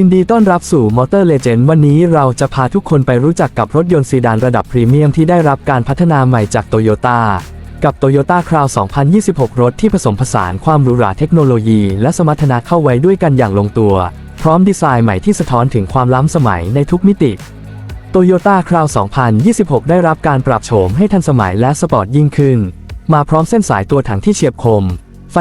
ยินดีต้อนรับสู่ Motor Legend วันนี้เราจะพาทุกคนไปรู้จักกับรถยนต์ซีดานระดับพรีเมียมที่ได้รับการพัฒนาใหม่จากโตโยต้ากับ Toyota Crown 2026 รถที่ผสมผสานความหรูหราเทคโนโลยี และสมรรถนะเข้าไว้ด้วยกันอย่างลงตัว พร้อมดีไซน์ใหม่ที่สะท้อนถึงความล้ำสมัยในทุกมิติ Toyota Crown 2026 ได้รับการปรับโฉมให้ทันสมัยและสปอร์ตยิ่งขึ้น มาพร้อมเส้นสายตัวถังที่เฉียบคม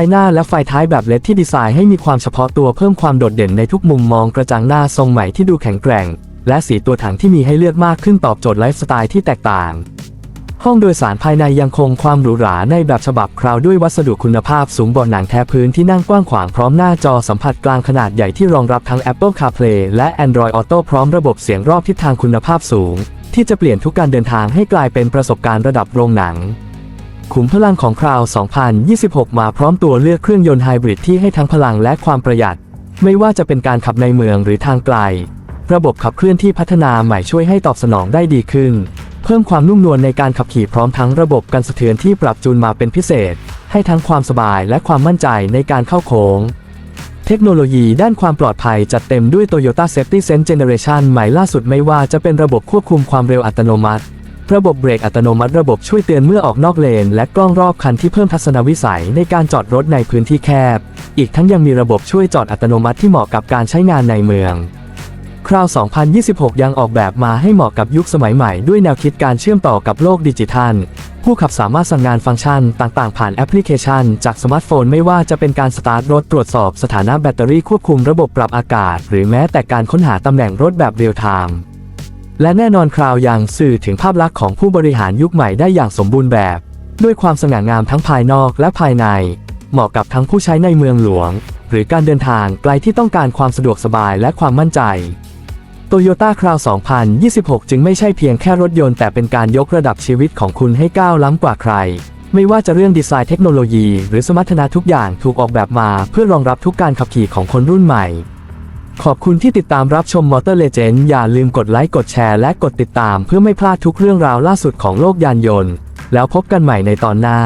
หน้าและไฟท้ายแบบเลดที่ดีไซน์ให้มีความเฉพาะตัวเพิ่มความโดดเด่นในทุกมุมมองกระจังหน้าทรงใหม่ที่ดูแข็งแกร่ง และสีตัวถังที่มีให้เลือกมากขึ้นตอบโจทย์ไลฟ์สไตล์ที่แตกต่าง ห้องโดยสารภายในยังคงความหรูหราในแบบฉบับคราวด้วยวัสดุคุณภาพสูงบาะหนังแท้พื้นที่นั่งกว้างขวางพร้อมหน้าจอสัมผัสกลางขนาดใหญ่ที่รองรับทั้ง Apple CarPlay และ Android Auto พร้อมระบบเสียงรอบทิศทางคุณภาพสูง ที่จะเปลี่ยนทุกการเดินทางให้กลายเป็นประสบการณ์ระดับโรงหนัง ขุมพลังของคราว 2026 มาพร้อมตัวเลือกเครื่องยนต์ไฮบริดที่ให้ทั้งพลังและความประหยัด ไม่ว่าจะเป็นการขับในเมืองหรือทางไกล ระบบขับเคลื่อนที่พัฒนาใหม่ช่วยให้ตอบสนองได้ดีขึ้น เพิ่มความนุ่มนวลในการขับขี่พร้อมทั้งระบบกันสะเทือนที่ปรับจูนมาเป็นพิเศษ ให้ทั้งความสบายและความมั่นใจในการเข้าโค้งเทคโนโลยีด้านความปลอดภัยจัดเต็มด้วย Toyota Safety Sense Generation ใหม่ล่าสุดไม่ว่าจะเป็นระบบควบคุมความเร็วอัตโนมัติ ระบบเบรกอัตโนมัติระบบช่วยเตือนเมื่อออกนอกเลน และกล้องรอบคันที่เพิ่มทัศนวิสัยในการจอดรถในพื้นที่แคบ อีกทั้งยังมีระบบช่วยจอดอัตโนมัติที่เหมาะกับการใช้งานในเมืองคราว 2026 ยังออกแบบมาให้เหมาะกับยุคสมัยใหม่ด้วยแนวคิดการเชื่อมต่อกับโลกดิจิทัล ผู้ขับสามารถสั่งงานฟังก์ชันต่างๆ ผ่านแอปพลิเคชัน จากสมาร์ทโฟนไม่ว่าจะเป็นการสตาร์ทรถตรวจสอบสถานะแบตเตอรี่ควบคุมระบบปรับอากาศ หรือแม้แต่การค้นหาตำแหน่งรถแบบเรียลไทม์ และแน่นอนคราวยังสื่อถึงภาพลักษณ์ของผู้บริหารยุคใหม่ได้อย่างสมบูรณ์แบบ ด้วยความสง่างามทั้งภายนอกและภายใน เหมาะกับทั้งผู้ใช้ในเมืองหลวง หรือการเดินทางไกลที่ต้องการความสะดวกสบายและความมั่นใจ Toyota Crown 2026 จึงไม่ใช่เพียงแค่รถยนต์แต่เป็นการยกระดับชีวิตของคุณให้ก้าวล้ำกว่าใคร ไม่ว่าจะเรื่องดีไซน์เทคโนโลยี หรือสมรรถนะทุกอย่างถูกออกแบบมา เพื่อรองรับทุกการขับขี่ของคนรุ่นใหม่ ขอบคุณที่ติดตามรับชมมอเตอร์เลเจนด์อย่าลืมกดไลค์กดแชร์และกดติดตามเพื่อไม่พลาดทุกเรื่องราวล่าสุดของโลกยานยนต์ แล้วพบกันใหม่ในตอนหน้า